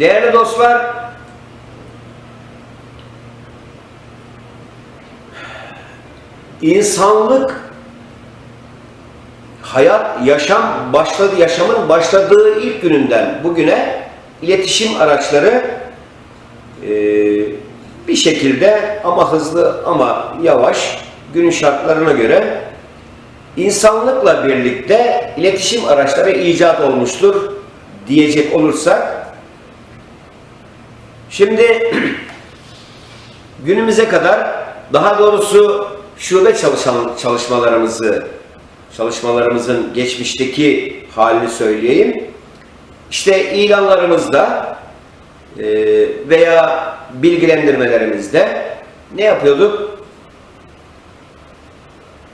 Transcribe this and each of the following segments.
Değerli dostlar, insanlık hayat, yaşam başladı, yaşamın başladığı ilk gününden bugüne iletişim araçları e, bir şekilde ama hızlı ama yavaş günün şartlarına göre insanlıkla birlikte iletişim araçları icat olmuştur diyecek olursak şimdi günümüze kadar daha doğrusu şube çalışan çalışmalarımızı çalışmalarımızın geçmişteki halini söyleyeyim. İşte ilanlarımızda e, veya bilgilendirmelerimizde ne yapıyorduk?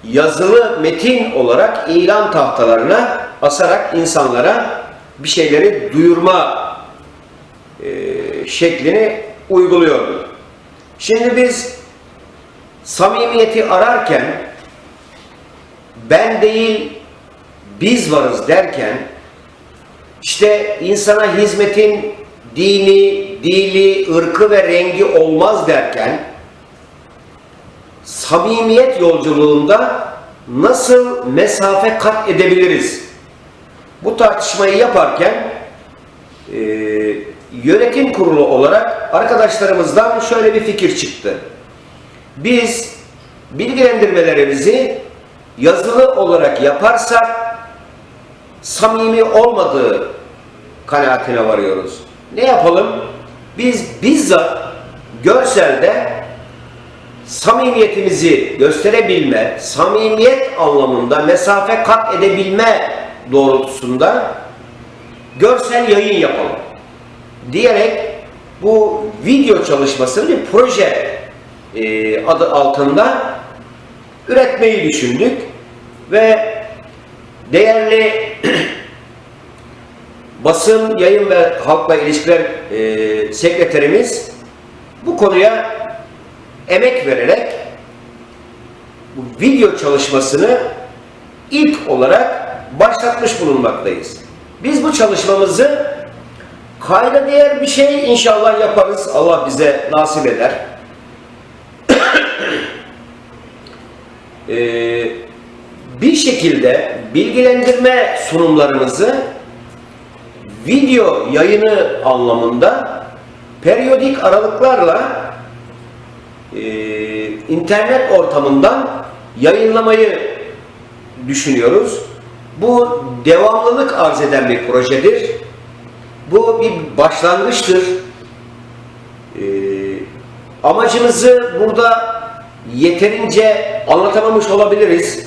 Yazılı metin olarak ilan tahtalarına asarak insanlara bir şeyleri duyurma e, şeklini uyguluyorduk. Şimdi biz samimiyeti ararken ben değil biz varız derken işte insana hizmetin dini, dili, ırkı ve rengi olmaz derken samimiyet yolculuğunda nasıl mesafe kat edebiliriz? Bu tartışmayı yaparken e, yönetim kurulu olarak arkadaşlarımızdan şöyle bir fikir çıktı. Biz bilgilendirmelerimizi yazılı olarak yaparsak samimi olmadığı kanaatine varıyoruz. Ne yapalım? Biz bizzat görselde samimiyetimizi gösterebilme, samimiyet anlamında mesafe kat edebilme doğrultusunda görsel yayın yapalım diyerek bu video çalışmasını bir proje e, adı altında üretmeyi düşündük ve değerli basın, yayın ve halkla ilişkiler e, sekreterimiz bu konuya emek vererek bu video çalışmasını ilk olarak başlatmış bulunmaktayız. Biz bu çalışmamızı kayda değer bir şey inşallah yaparız. Allah bize nasip eder. Ee, bir şekilde bilgilendirme sunumlarımızı video yayını anlamında periyodik aralıklarla e, internet ortamından yayınlamayı düşünüyoruz. Bu devamlılık arz eden bir projedir. Bu bir başlangıçtır. E, amacımızı burada yeterince anlatamamış olabiliriz.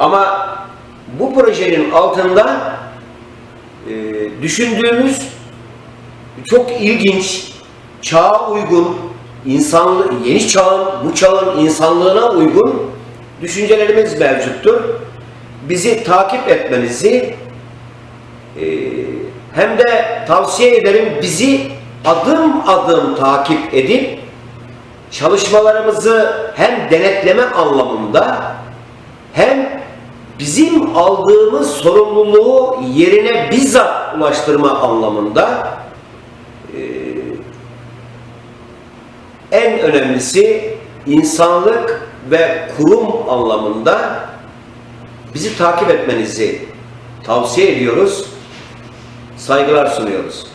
Ama bu projenin altında e, düşündüğümüz çok ilginç, çağa uygun, insanlı, yeni çağın, bu çağın insanlığına uygun düşüncelerimiz mevcuttur. Bizi takip etmenizi e, hem de tavsiye ederim bizi adım adım takip edip çalışmalarımızı hem denetleme anlamında hem bizim aldığımız sorumluluğu yerine bizzat ulaştırma anlamında e, en önemlisi insanlık ve kurum anlamında bizi takip etmenizi tavsiye ediyoruz. Saygılar sunuyoruz.